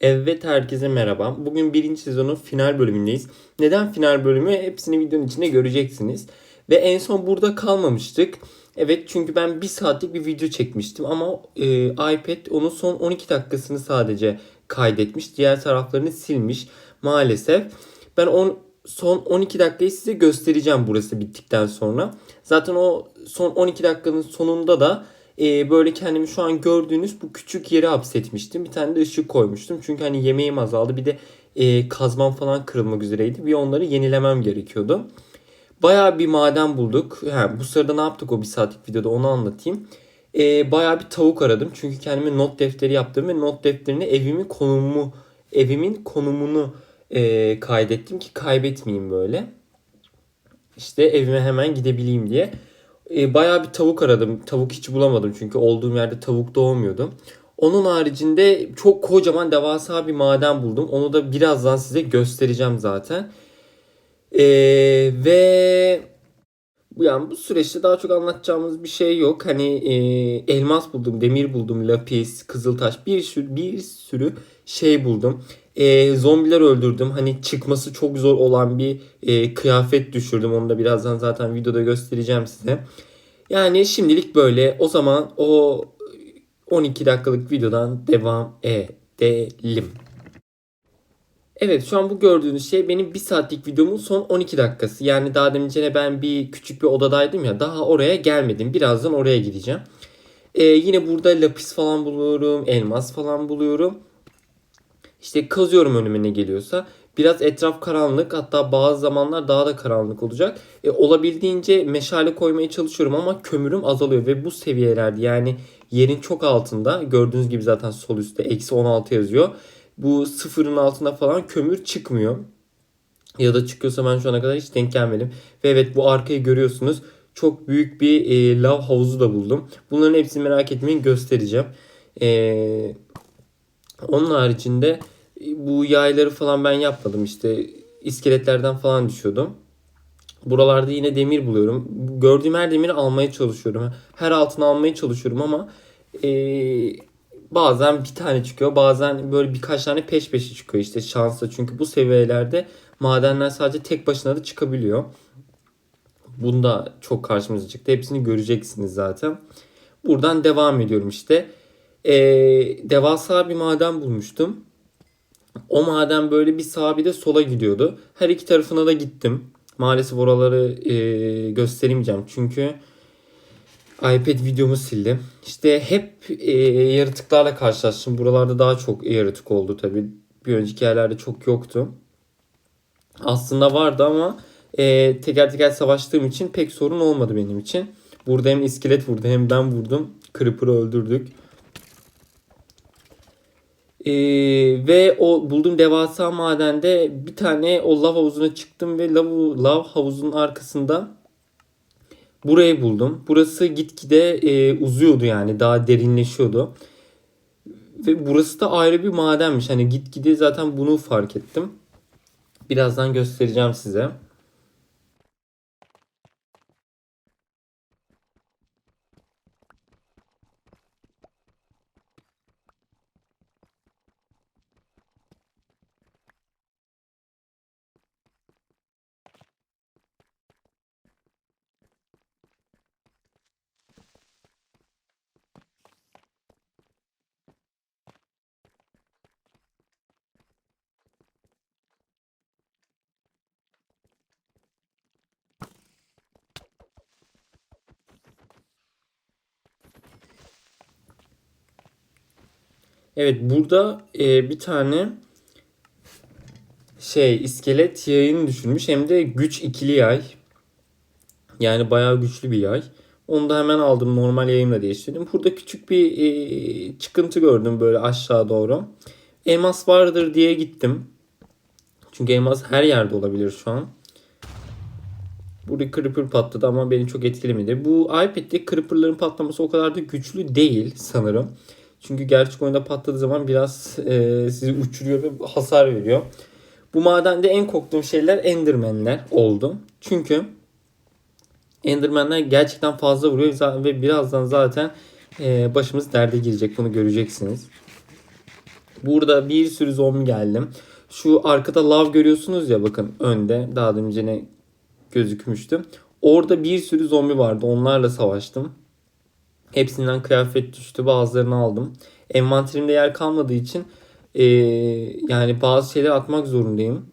Evet herkese merhaba. Bugün birinci sezonun final bölümündeyiz. Neden final bölümü? Hepsini videonun içinde göreceksiniz. Ve en son burada kalmamıştık. Evet çünkü ben bir saatlik bir video çekmiştim ama e, iPad onun son 12 dakikasını sadece kaydetmiş. Diğer taraflarını silmiş maalesef. Ben on, son 12 dakikayı size göstereceğim burası bittikten sonra. Zaten o son 12 dakikanın sonunda da e, böyle kendimi şu an gördüğünüz bu küçük yere hapsetmiştim. Bir tane de ışık koymuştum. Çünkü hani yemeğim azaldı. Bir de e, kazmam falan kırılmak üzereydi. Bir onları yenilemem gerekiyordu. Bayağı bir maden bulduk. Ha, bu sırada ne yaptık o bir saatlik videoda onu anlatayım. E, bayağı bir tavuk aradım. Çünkü kendime not defteri yaptım ve not defterine evimin konumu evimin konumunu e, kaydettim ki kaybetmeyeyim böyle. İşte evime hemen gidebileyim diye. E, bayağı bir tavuk aradım. Tavuk hiç bulamadım çünkü olduğum yerde tavuk doğmuyordu. Onun haricinde çok kocaman devasa bir maden buldum. Onu da birazdan size göstereceğim zaten. E, ve yani bu süreçte daha çok anlatacağımız bir şey yok. Hani e, elmas buldum, demir buldum, lapis, kızıltaş bir sürü bir sürü şey buldum. E, zombiler öldürdüm. Hani çıkması çok zor olan bir e, kıyafet düşürdüm. Onu da birazdan zaten videoda göstereceğim size. Yani şimdilik böyle. O zaman o 12 dakikalık videodan devam edelim. Evet şu an bu gördüğünüz şey benim bir saatlik videomun son 12 dakikası. Yani daha demince ben bir küçük bir odadaydım ya daha oraya gelmedim. Birazdan oraya gideceğim. Ee, yine burada lapis falan buluyorum. Elmas falan buluyorum. İşte kazıyorum önüme ne geliyorsa. Biraz etraf karanlık hatta bazı zamanlar daha da karanlık olacak. E, olabildiğince meşale koymaya çalışıyorum ama kömürüm azalıyor ve bu seviyelerde yani yerin çok altında gördüğünüz gibi zaten sol üstte eksi 16 yazıyor. Bu sıfırın altında falan kömür çıkmıyor. Ya da çıkıyorsa ben şu ana kadar hiç denk gelmedim. Ve evet bu arkayı görüyorsunuz. Çok büyük bir e, lav havuzu da buldum. Bunların hepsini merak etmeyin göstereceğim. E, onun haricinde bu yayları falan ben yapmadım. İşte iskeletlerden falan düşüyordum. Buralarda yine demir buluyorum. Gördüğüm her demiri almaya çalışıyorum. Her altını almaya çalışıyorum ama e, bazen bir tane çıkıyor. Bazen böyle birkaç tane peş peşe çıkıyor işte şansla. Çünkü bu seviyelerde madenler sadece tek başına da çıkabiliyor. Bunda çok karşımıza çıktı. Hepsini göreceksiniz zaten. Buradan devam ediyorum işte. Ee, devasa bir maden bulmuştum. O maden böyle bir sağa bir de sola gidiyordu. Her iki tarafına da gittim. Maalesef oraları e, gösteremeyeceğim. Çünkü iPad videomu sildim. İşte hep e, yaratıklarla karşılaştım. Buralarda daha çok yaratık oldu tabii. Bir önceki yerlerde çok yoktu. Aslında vardı ama e, teker teker savaştığım için pek sorun olmadı benim için. Burada hem iskelet vurdu hem ben vurdum. Creeper'ı öldürdük. Ee, ve o bulduğum devasa madende bir tane o lav havuzuna çıktım ve lav, lav havuzunun arkasında burayı buldum. Burası gitgide e, uzuyordu yani daha derinleşiyordu. Ve burası da ayrı bir madenmiş. Hani gitgide zaten bunu fark ettim. Birazdan göstereceğim size. Evet burada e, bir tane şey iskelet yayını düşürmüş hem de güç ikili yay. Yani bayağı güçlü bir yay. Onu da hemen aldım normal yayımla değiştirdim. Burada küçük bir e, çıkıntı gördüm böyle aşağı doğru. Elmas vardır diye gittim. Çünkü elmas her yerde olabilir şu an. Burada creeper patladı ama beni çok etkilemedi. Bu iPad'de creeperların patlaması o kadar da güçlü değil sanırım. Çünkü gerçek oyunda patladığı zaman biraz e, sizi uçuruyor ve hasar veriyor. Bu madende en korktuğum şeyler Enderman'ler oldu. Çünkü Enderman'ler gerçekten fazla vuruyor ve birazdan zaten e, başımız derde girecek. Bunu göreceksiniz. Burada bir sürü zombi geldim. Şu arkada lav görüyorsunuz ya bakın önde. Daha önce ne gözükmüştü. Orada bir sürü zombi vardı. Onlarla savaştım. Hepsinden kıyafet düştü. Bazılarını aldım. Envanterimde yer kalmadığı için eee, yani bazı şeyler atmak zorundayım.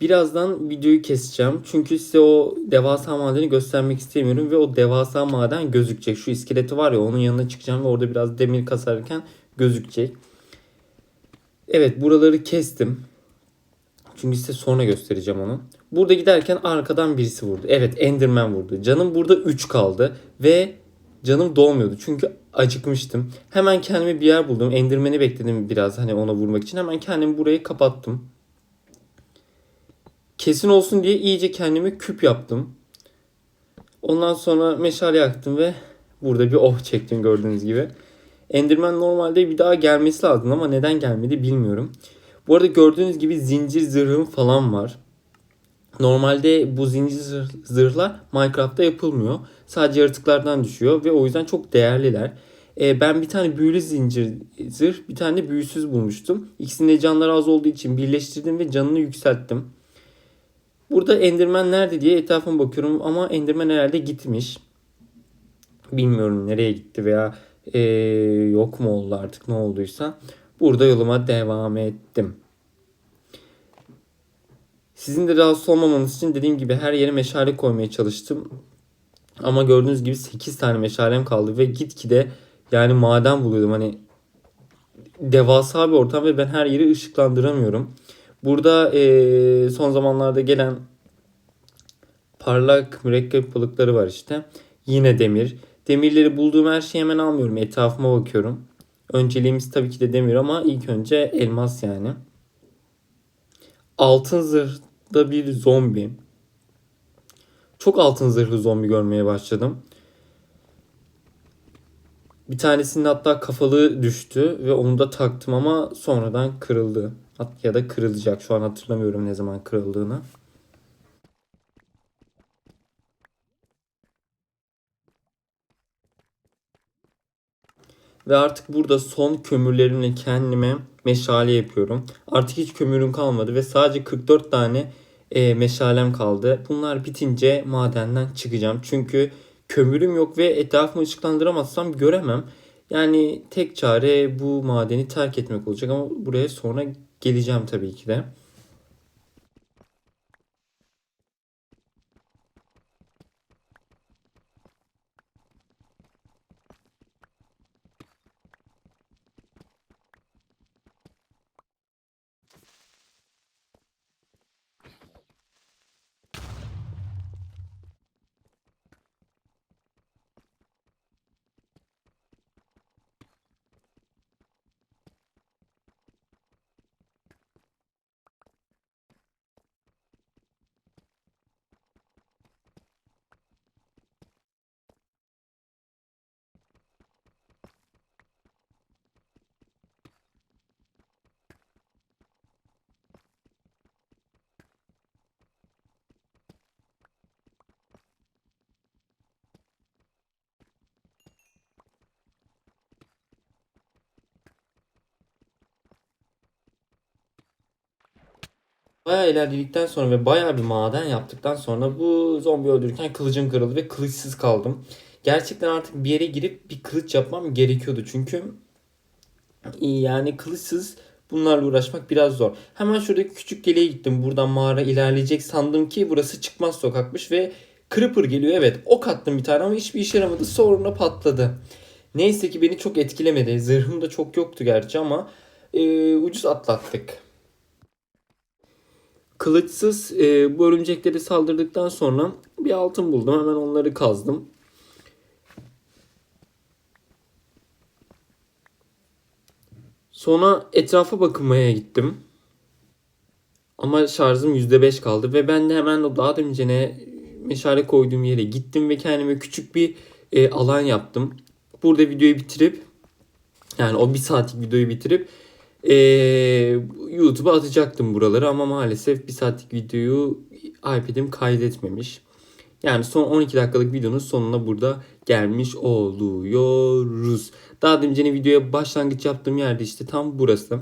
Birazdan videoyu keseceğim. Çünkü size o devasa madeni göstermek istemiyorum ve o devasa maden gözükecek. Şu iskeleti var ya onun yanına çıkacağım ve orada biraz demir kasarken gözükecek. Evet buraları kestim. Çünkü size sonra göstereceğim onu. Burada giderken arkadan birisi vurdu. Evet Enderman vurdu. Canım burada 3 kaldı ve canım dolmuyordu. Çünkü acıkmıştım. Hemen kendime bir yer buldum. Enderman'i bekledim biraz hani ona vurmak için. Hemen kendimi burayı kapattım. Kesin olsun diye iyice kendime küp yaptım. Ondan sonra meşale yaktım ve burada bir oh çektim gördüğünüz gibi. Enderman normalde bir daha gelmesi lazım ama neden gelmedi bilmiyorum. Bu arada gördüğünüz gibi zincir zırhım falan var. Normalde bu zincir zırh- zırhlar Minecraft'ta yapılmıyor. Sadece yaratıklardan düşüyor ve o yüzden çok değerliler. Ee, ben bir tane büyülü zincir zırh, bir tane de büyüsüz bulmuştum. İkisinin de canları az olduğu için birleştirdim ve canını yükselttim. Burada Enderman nerede diye etrafıma bakıyorum ama Enderman herhalde gitmiş. Bilmiyorum nereye gitti veya eee, yok mu oldu artık ne olduysa. Burada yoluma devam ettim. Sizin de rahatsız olmamanız için dediğim gibi her yere meşale koymaya çalıştım. Ama gördüğünüz gibi 8 tane meşalem kaldı ve gitgide yani maden buluyordum. Hani devasa bir ortam ve ben her yeri ışıklandıramıyorum. Burada eee, son zamanlarda gelen parlak mürekkep balıkları var işte. Yine demir. Demirleri bulduğum her şeyi hemen almıyorum. Etrafıma bakıyorum. Önceliğimiz tabii ki de demir ama ilk önce elmas yani. Altın zırhda bir zombi. Çok altın zırhlı zombi görmeye başladım. Bir tanesinin hatta kafalığı düştü ve onu da taktım ama sonradan kırıldı. Hat- Ya da kırılacak. Şu an hatırlamıyorum ne zaman kırıldığını. Ve artık burada son kömürlerimle kendime meşale yapıyorum. Artık hiç kömürüm kalmadı ve sadece 44 tane e, meşalem kaldı. Bunlar bitince madenden çıkacağım. Çünkü kömürüm yok ve etrafımı ışıklandıramazsam göremem. Yani tek çare bu madeni terk etmek olacak ama buraya sonra geleceğim tabii ki de. Bayağı ilerledikten sonra ve bayağı bir maden yaptıktan sonra bu zombi öldürürken kılıcım kırıldı ve kılıçsız kaldım. Gerçekten artık bir yere girip bir kılıç yapmam gerekiyordu. Çünkü yani kılıçsız bunlarla uğraşmak biraz zor. Hemen şuradaki küçük geleğe gittim. Buradan mağara ilerleyecek sandım ki burası çıkmaz sokakmış ve Creeper geliyor. Evet ok attım bir tane ama hiçbir işe yaramadı. Sonra patladı. Neyse ki beni çok etkilemedi. Zırhım da çok yoktu gerçi ama e, ucuz atlattık. Kılıçsız e, bu örümcekleri saldırdıktan sonra bir altın buldum. Hemen onları kazdım. Sonra etrafa bakınmaya gittim. Ama şarjım %5 kaldı ve ben de hemen o daha öncene meşale koyduğum yere gittim ve kendime küçük bir e, alan yaptım. Burada videoyu bitirip yani o bir saatlik videoyu bitirip e, YouTube'a atacaktım buraları ama maalesef bir saatlik videoyu iPad'im kaydetmemiş. Yani son 12 dakikalık videonun sonuna burada gelmiş oluyoruz. Daha önce videoya başlangıç yaptığım yerde işte tam burası.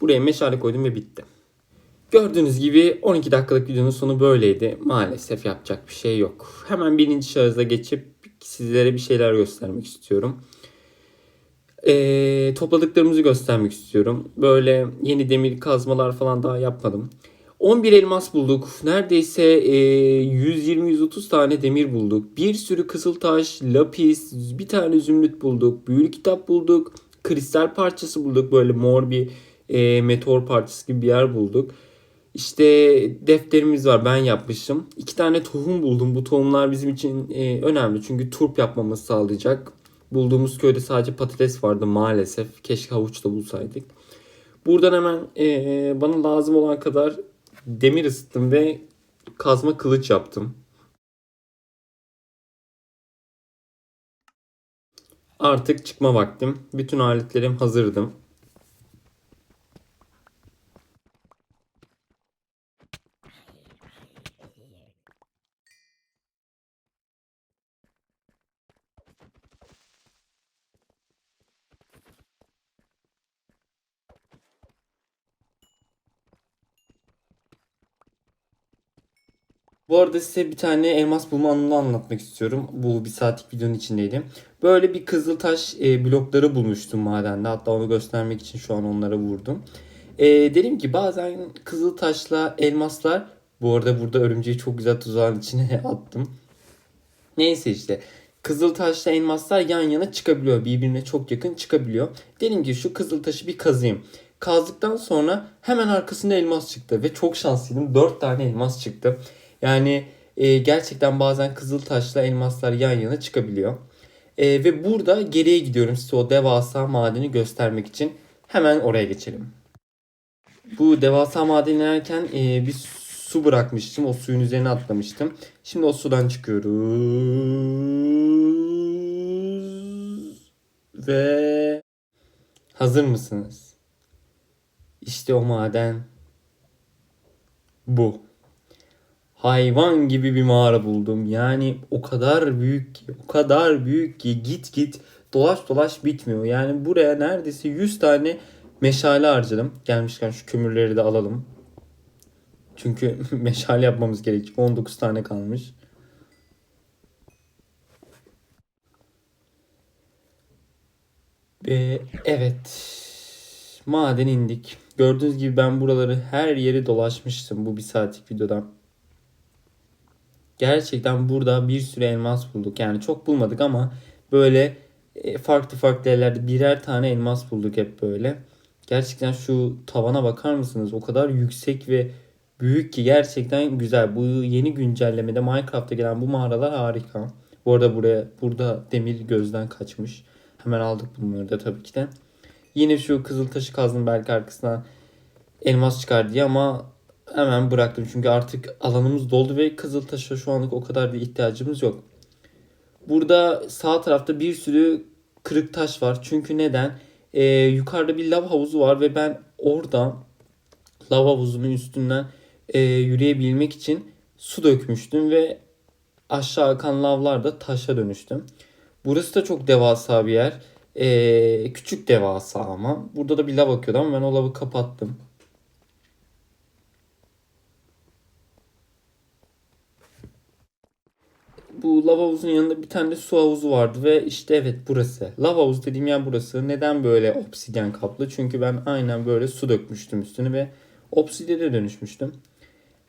Buraya meşale koydum ve bitti. Gördüğünüz gibi 12 dakikalık videonun sonu böyleydi. Maalesef yapacak bir şey yok. Hemen birinci şahıza geçip sizlere bir şeyler göstermek istiyorum. Ee, topladıklarımızı göstermek istiyorum. Böyle yeni demir kazmalar falan daha yapmadım. 11 elmas bulduk. Neredeyse e, 120-130 tane demir bulduk. Bir sürü kızıltaş, lapis, bir tane zümrüt bulduk. Büyülü kitap bulduk. Kristal parçası bulduk. Böyle mor bir e, meteor parçası gibi bir yer bulduk. İşte defterimiz var ben yapmışım. İki tane tohum buldum. Bu tohumlar bizim için e, önemli. Çünkü turp yapmamızı sağlayacak. Bulduğumuz köyde sadece patates vardı maalesef. Keşke havuç da bulsaydık. Buradan hemen e, bana lazım olan kadar demir ısıttım ve kazma kılıç yaptım. Artık çıkma vaktim. Bütün aletlerim hazırdı. Bu arada size bir tane elmas bulma anımı anlatmak istiyorum. Bu bir saatlik videonun içindeydi. Böyle bir kızıltaş e, blokları bulmuştum madende. Hatta onu göstermek için şu an onlara vurdum. E, dedim ki bazen kızıltaşla elmaslar bu arada burada örümceği çok güzel tuzağın içine attım. Neyse işte kızıltaşla elmaslar yan yana çıkabiliyor. Birbirine çok yakın çıkabiliyor. Dedim ki şu kızıltaşı bir kazıyım. Kazdıktan sonra hemen arkasında elmas çıktı ve çok şanslıydım. 4 tane elmas çıktı. Yani e, gerçekten bazen kızıl taşla elmaslar yan yana çıkabiliyor. E, ve burada geriye gidiyorum size o devasa madeni göstermek için. Hemen oraya geçelim. Bu devasa madeni inerken e, bir su bırakmıştım. O suyun üzerine atlamıştım. Şimdi o sudan çıkıyoruz. Ve hazır mısınız? İşte o maden bu hayvan gibi bir mağara buldum. Yani o kadar büyük ki, o kadar büyük ki git git dolaş dolaş bitmiyor. Yani buraya neredeyse 100 tane meşale harcadım. Gelmişken şu kömürleri de alalım. Çünkü meşale yapmamız gerekecek. 19 tane kalmış. Ve evet. Maden indik. Gördüğünüz gibi ben buraları her yeri dolaşmıştım bu bir saatlik videodan. Gerçekten burada bir sürü elmas bulduk. Yani çok bulmadık ama böyle e, farklı farklı yerlerde birer tane elmas bulduk hep böyle. Gerçekten şu tavana bakar mısınız? O kadar yüksek ve büyük ki gerçekten güzel. Bu yeni güncellemede Minecraft'ta gelen bu mağaralar harika. Bu arada buraya burada demir gözden kaçmış. Hemen aldık bunları da tabii ki de. Yine şu kızıl taşı kazdım belki arkasından elmas çıkar diye ama hemen bıraktım. Çünkü artık alanımız doldu ve Kızıltaş'a şu anlık o kadar bir ihtiyacımız yok. Burada sağ tarafta bir sürü kırık taş var. Çünkü neden? Ee, yukarıda bir lav havuzu var ve ben orada lav havuzunun üstünden e, yürüyebilmek için su dökmüştüm ve aşağı akan lavlar da taşa dönüştüm. Burası da çok devasa bir yer. Ee, küçük devasa ama. Burada da bir lav akıyordu ama ben o lavı kapattım. Bu lava havuzun yanında bir tane de su havuzu vardı ve işte evet burası. Lava havuzu dediğim yer burası. Neden böyle obsidyen kaplı? Çünkü ben aynen böyle su dökmüştüm üstüne ve obsidyene dönüşmüştüm.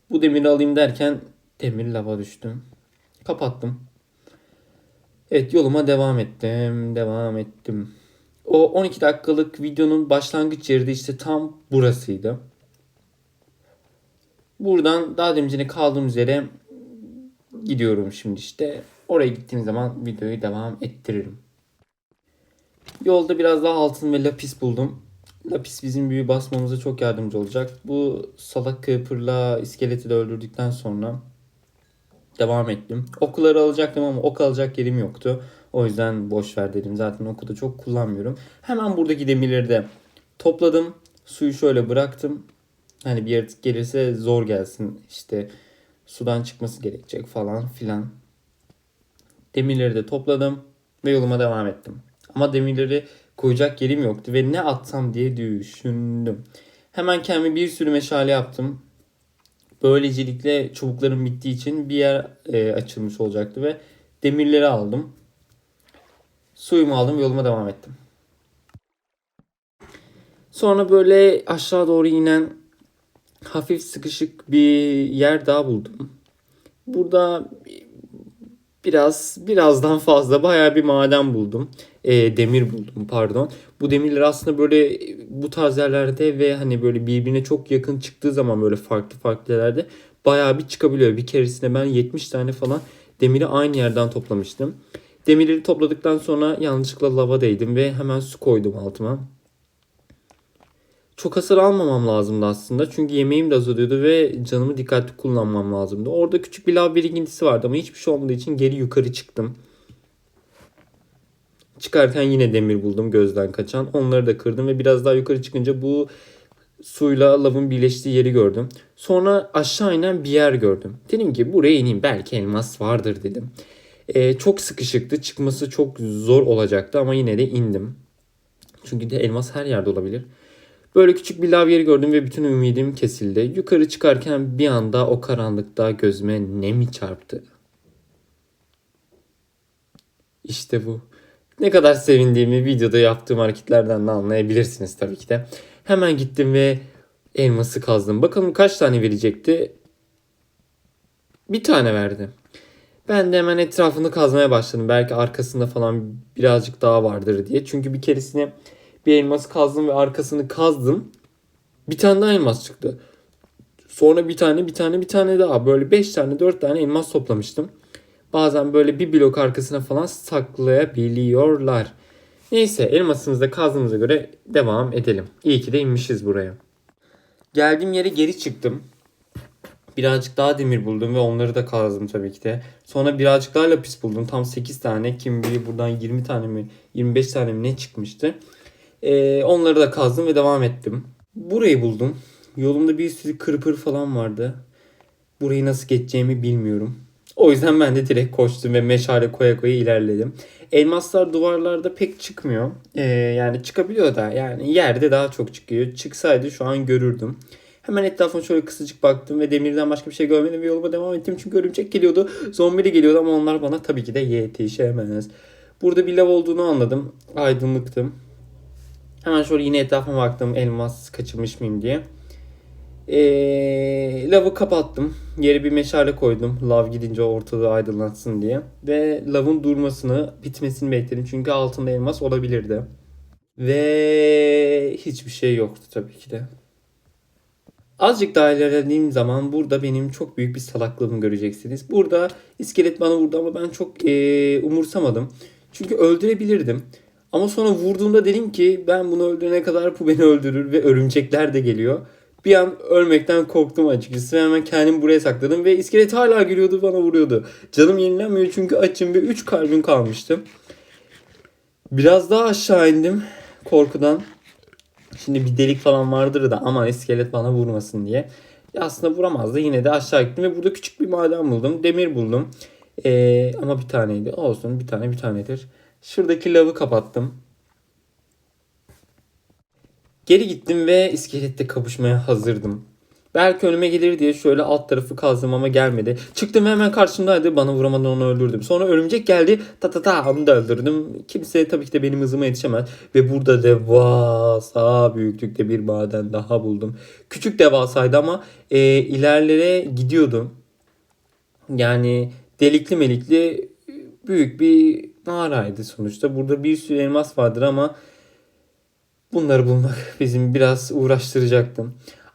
Bu demiri alayım derken demir lava düştüm. Kapattım. Evet yoluma devam ettim. Devam ettim. O 12 dakikalık videonun başlangıç yeri de işte tam burasıydı. Buradan daha demin kaldığımız yere gidiyorum şimdi işte. Oraya gittiğim zaman videoyu devam ettiririm. Yolda biraz daha altın ve lapis buldum. Lapis bizim büyü basmamıza çok yardımcı olacak. Bu salak kıpırla iskeleti de öldürdükten sonra devam ettim. Okuları alacaktım ama ok alacak yerim yoktu. O yüzden boş ver dedim. Zaten oku da çok kullanmıyorum. Hemen buradaki demirleri de topladım. Suyu şöyle bıraktım. Hani bir yaratık gelirse zor gelsin. İşte sudan çıkması gerekecek falan filan. Demirleri de topladım ve yoluma devam ettim. Ama demirleri koyacak yerim yoktu ve ne atsam diye düşündüm. Hemen kendime bir sürü meşale yaptım. Böylecelikle çubuklarım bittiği için bir yer e, açılmış olacaktı ve demirleri aldım. Suyumu aldım yoluma devam ettim. Sonra böyle aşağı doğru inen hafif sıkışık bir yer daha buldum. Burada biraz birazdan fazla bayağı bir maden buldum. E, demir buldum pardon. Bu demirler aslında böyle bu tarz yerlerde ve hani böyle birbirine çok yakın çıktığı zaman böyle farklı farklı yerlerde bayağı bir çıkabiliyor. Bir keresinde ben 70 tane falan demiri aynı yerden toplamıştım. Demirleri topladıktan sonra yanlışlıkla lava değdim ve hemen su koydum altıma. Çok hasar almamam lazımdı aslında. Çünkü yemeğim de azalıyordu ve canımı dikkatli kullanmam lazımdı. Orada küçük bir lav birikintisi vardı ama hiçbir şey olmadığı için geri yukarı çıktım. Çıkarken yine demir buldum gözden kaçan. Onları da kırdım ve biraz daha yukarı çıkınca bu suyla lavın birleştiği yeri gördüm. Sonra aşağı inen bir yer gördüm. Dedim ki buraya ineyim belki elmas vardır dedim. Ee, çok sıkışıktı. Çıkması çok zor olacaktı ama yine de indim. Çünkü de elmas her yerde olabilir. Böyle küçük bir lav yeri gördüm ve bütün ümidim kesildi. Yukarı çıkarken bir anda o karanlıkta gözüme ne mi çarptı? İşte bu. Ne kadar sevindiğimi videoda yaptığım hareketlerden de anlayabilirsiniz tabii ki de. Hemen gittim ve elması kazdım. Bakalım kaç tane verecekti? Bir tane verdi. Ben de hemen etrafını kazmaya başladım. Belki arkasında falan birazcık daha vardır diye. Çünkü bir keresine bir elmas kazdım ve arkasını kazdım. Bir tane daha elmas çıktı. Sonra bir tane bir tane bir tane daha. Böyle 5 tane 4 tane elmas toplamıştım. Bazen böyle bir blok arkasına falan saklayabiliyorlar. Neyse elmasımızı da kazdığımıza göre devam edelim. İyi ki de inmişiz buraya. Geldiğim yere geri çıktım. Birazcık daha demir buldum ve onları da kazdım tabii ki de. Sonra birazcık daha lapis buldum. Tam 8 tane. Kim bilir buradan 20 tane mi 25 tane mi ne çıkmıştı. Ee, onları da kazdım ve devam ettim. Burayı buldum. Yolumda bir sürü kırpır falan vardı. Burayı nasıl geçeceğimi bilmiyorum. O yüzden ben de direkt koştum ve meşale koya koya ilerledim. Elmaslar duvarlarda pek çıkmıyor. Ee, yani çıkabiliyor da yani yerde daha çok çıkıyor. Çıksaydı şu an görürdüm. Hemen etrafıma şöyle kısacık baktım ve demirden başka bir şey görmedim ve yoluma devam ettim. Çünkü örümcek geliyordu, zombi de geliyordu ama onlar bana tabii ki de yetişemez. Burada bir lav olduğunu anladım. Aydınlıktım. Hemen şöyle yine etrafıma baktım elmas kaçırmış mıyım diye. Ee, lavı kapattım. Yere bir meşale koydum. Lav gidince ortalığı aydınlatsın diye. Ve lavın durmasını, bitmesini bekledim. Çünkü altında elmas olabilirdi. Ve hiçbir şey yoktu tabii ki de. Azıcık daha ilerlediğim zaman burada benim çok büyük bir salaklığımı göreceksiniz. Burada iskelet bana vurdu ama ben çok ee, umursamadım. Çünkü öldürebilirdim. Ama sonra vurduğumda dedim ki ben bunu öldürene kadar bu beni öldürür ve örümcekler de geliyor. Bir an ölmekten korktum açıkçası ve hemen kendimi buraya sakladım ve iskelet hala geliyordu bana vuruyordu. Canım yenilenmiyor çünkü açım ve 3 kalbim kalmıştı. Biraz daha aşağı indim korkudan. Şimdi bir delik falan vardır da aman iskelet bana vurmasın diye. Ya aslında vuramazdı yine de aşağı gittim ve burada küçük bir maden buldum. Demir buldum. Ee, ama bir taneydi. Olsun bir tane bir tanedir. Şuradaki lavı kapattım. Geri gittim ve iskelette kapışmaya hazırdım. Belki önüme gelir diye şöyle alt tarafı kazdım ama gelmedi. Çıktım ve hemen karşımdaydı. Bana vuramadan onu öldürdüm. Sonra örümcek geldi. Ta ta ta onu da öldürdüm. Kimse tabii ki de benim hızıma yetişemez. Ve burada devasa büyüklükte bir maden daha buldum. Küçük devasaydı ama e, ilerlere gidiyordum. Yani delikli melikli büyük bir mağaraydı sonuçta. Burada bir sürü elmas vardır ama bunları bulmak bizim biraz uğraştıracaktı.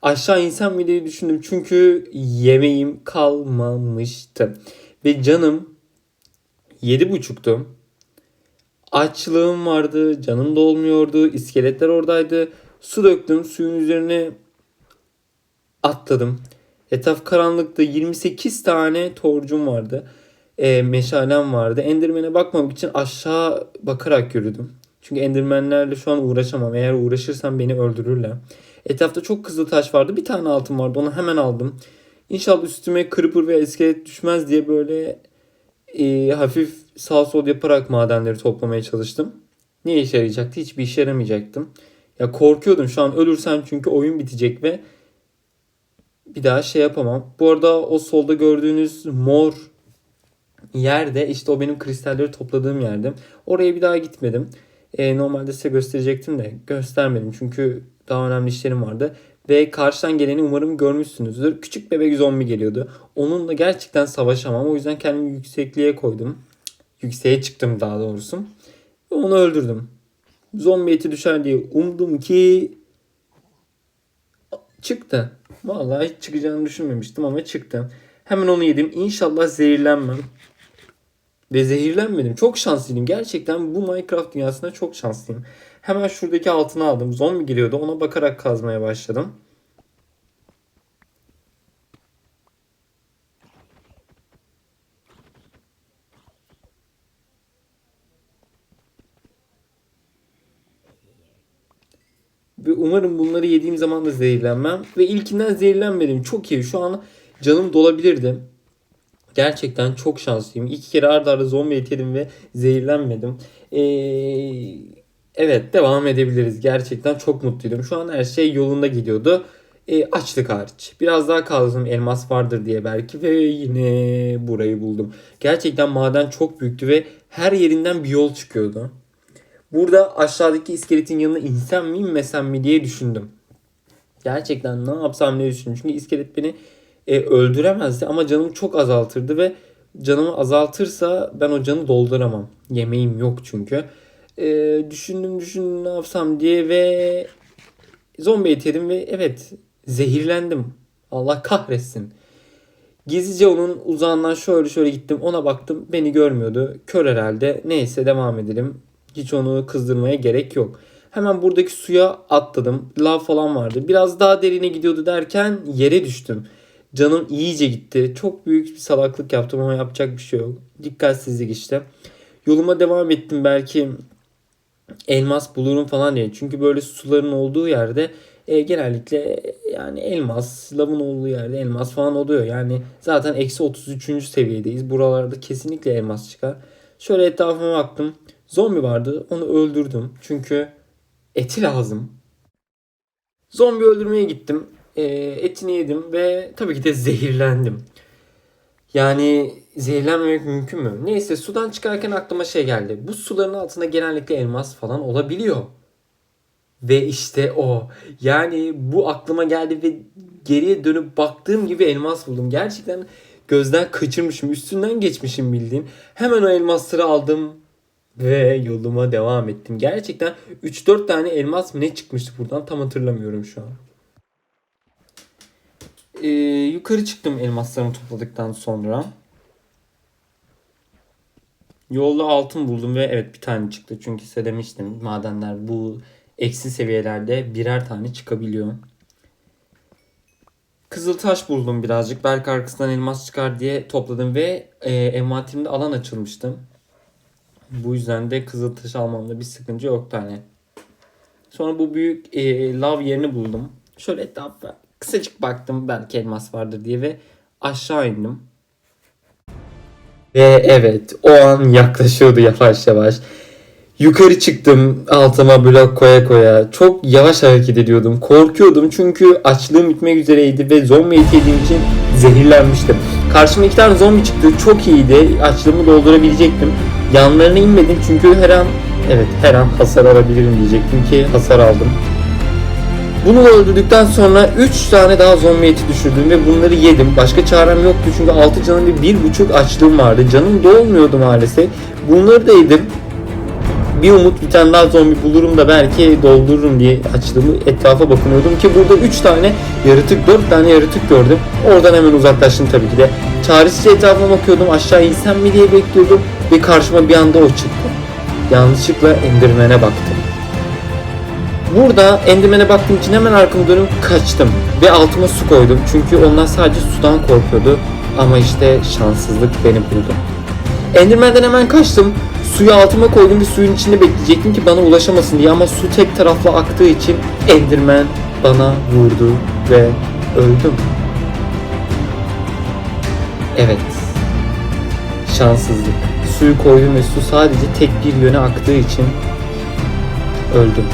Aşağı insem mi diye düşündüm çünkü yemeğim kalmamıştı. Ve canım yedi buçuktu. Açlığım vardı, canım dolmuyordu, iskeletler oradaydı. Su döktüm. Suyun üzerine atladım. Etraf karanlıkta 28 tane torcum vardı. E, meşalem vardı. Enderman'e bakmamak için aşağı bakarak yürüdüm. Çünkü endermenlerle şu an uğraşamam. Eğer uğraşırsam beni öldürürler. Etrafta çok kızıl taş vardı. Bir tane altın vardı. Onu hemen aldım. İnşallah üstüme creeper ve iskelet düşmez diye böyle e, hafif sağ sol yaparak madenleri toplamaya çalıştım. Ne işe yarayacaktı? Hiçbir işe yaramayacaktım. Ya korkuyordum şu an ölürsem çünkü oyun bitecek ve bir daha şey yapamam. Bu arada o solda gördüğünüz mor yerde işte o benim kristalleri topladığım yerde. Oraya bir daha gitmedim. E, normalde size gösterecektim de göstermedim çünkü daha önemli işlerim vardı. Ve karşıdan geleni umarım görmüşsünüzdür. Küçük bebek zombi geliyordu. Onunla gerçekten savaşamam. O yüzden kendimi yüksekliğe koydum. Yükseğe çıktım daha doğrusu. Ve onu öldürdüm. Zombi eti düşer diye umdum ki çıktı. Vallahi hiç çıkacağını düşünmemiştim ama çıktı. Hemen onu yedim. İnşallah zehirlenmem. Ve zehirlenmedim. Çok şanslıyım. Gerçekten bu Minecraft dünyasında çok şanslıyım. Hemen şuradaki altını aldım. Zombi geliyordu. Ona bakarak kazmaya başladım. Ve umarım bunları yediğim zaman da zehirlenmem. Ve ilkinden zehirlenmedim. Çok iyi. Şu an canım dolabilirdi. Gerçekten çok şanslıyım. İki kere arda arda zombi eti yedim ve zehirlenmedim. Ee, evet devam edebiliriz. Gerçekten çok mutluydum. Şu an her şey yolunda gidiyordu. Ee, açlık hariç. Biraz daha kazdım elmas vardır diye belki ve yine burayı buldum. Gerçekten maden çok büyüktü ve her yerinden bir yol çıkıyordu. Burada aşağıdaki iskeletin yanına insem mi inmesem mi diye düşündüm. Gerçekten ne yapsam ne düşündüm. Çünkü iskelet beni e, öldüremezdi ama canımı çok azaltırdı ve canımı azaltırsa ben o canı dolduramam. Yemeğim yok çünkü. E, düşündüm düşündüm ne yapsam diye ve zombi yedim ve evet zehirlendim. Allah kahretsin. Gizlice onun uzağından şöyle şöyle gittim ona baktım beni görmüyordu. Kör herhalde neyse devam edelim. Hiç onu kızdırmaya gerek yok. Hemen buradaki suya atladım. Lav falan vardı. Biraz daha derine gidiyordu derken yere düştüm. Canım iyice gitti. Çok büyük bir salaklık yaptım ama yapacak bir şey yok. Dikkatsizlik işte. Yoluma devam ettim belki elmas bulurum falan diye. Çünkü böyle suların olduğu yerde e, genellikle yani elmas, lavın olduğu yerde elmas falan oluyor. Yani zaten eksi 33. seviyedeyiz. Buralarda kesinlikle elmas çıkar. Şöyle etrafıma baktım. Zombi vardı. Onu öldürdüm. Çünkü eti lazım. Zombi öldürmeye gittim. E, etini yedim ve tabii ki de zehirlendim. Yani zehirlenmemek mümkün mü? Neyse sudan çıkarken aklıma şey geldi. Bu suların altında genellikle elmas falan olabiliyor. Ve işte o. Yani bu aklıma geldi ve geriye dönüp baktığım gibi elmas buldum. Gerçekten gözden kaçırmışım. Üstünden geçmişim bildiğin. Hemen o elmasları aldım ve yoluma devam ettim. Gerçekten 3-4 tane elmas mı ne çıkmıştı buradan tam hatırlamıyorum şu an. Ee, yukarı çıktım elmaslarımı topladıktan sonra. Yolda altın buldum ve evet bir tane çıktı. Çünkü size demiştim madenler bu eksi seviyelerde birer tane çıkabiliyor. Kızıl taş buldum birazcık. Belki arkasından elmas çıkar diye topladım ve e, envanterimde alan açılmıştı. Bu yüzden de kızıl taş almamda bir sıkıntı yoktu hani. Sonra bu büyük e, lav yerini buldum. Şöyle etrafa kısacık baktım belki elmas vardır diye ve aşağı indim. Ve evet o an yaklaşıyordu yavaş yavaş. Yukarı çıktım altıma blok koya koya. Çok yavaş hareket ediyordum. Korkuyordum çünkü açlığım bitmek üzereydi ve zombi yediğim için zehirlenmiştim. Karşıma iki tane zombi çıktı. Çok iyiydi. Açlığımı doldurabilecektim. Yanlarına inmedim çünkü her an evet her an hasar alabilirim diyecektim ki hasar aldım. Bunu da öldürdükten sonra 3 tane daha zombi eti düşürdüm ve bunları yedim. Başka çarem yoktu çünkü 6 canım ve 1.5 açlığım vardı. Canım dolmuyordu maalesef. Bunları da yedim. Bir umut bir tane daha zombi bulurum da belki doldururum diye açlığımı etrafa bakınıyordum ki burada 3 tane yaratık 4 tane yaratık gördüm. Oradan hemen uzaklaştım tabii ki de. Çaresizce etrafıma bakıyordum aşağı insem mi diye bekliyordum ve karşıma bir anda o çıktı. Yanlışlıkla Enderman'e baktım. Burada Enderman'e baktığım için hemen arkamı dönüp kaçtım. Ve altıma su koydum. Çünkü onlar sadece sudan korkuyordu. Ama işte şanssızlık beni buldu. Enderman'den hemen kaçtım. Suyu altıma koydum ve suyun içinde bekleyecektim ki bana ulaşamasın diye ama su tek taraflı aktığı için Enderman bana vurdu ve öldüm. Evet. Şanssızlık. Suyu koydum ve su sadece tek bir yöne aktığı için öldüm.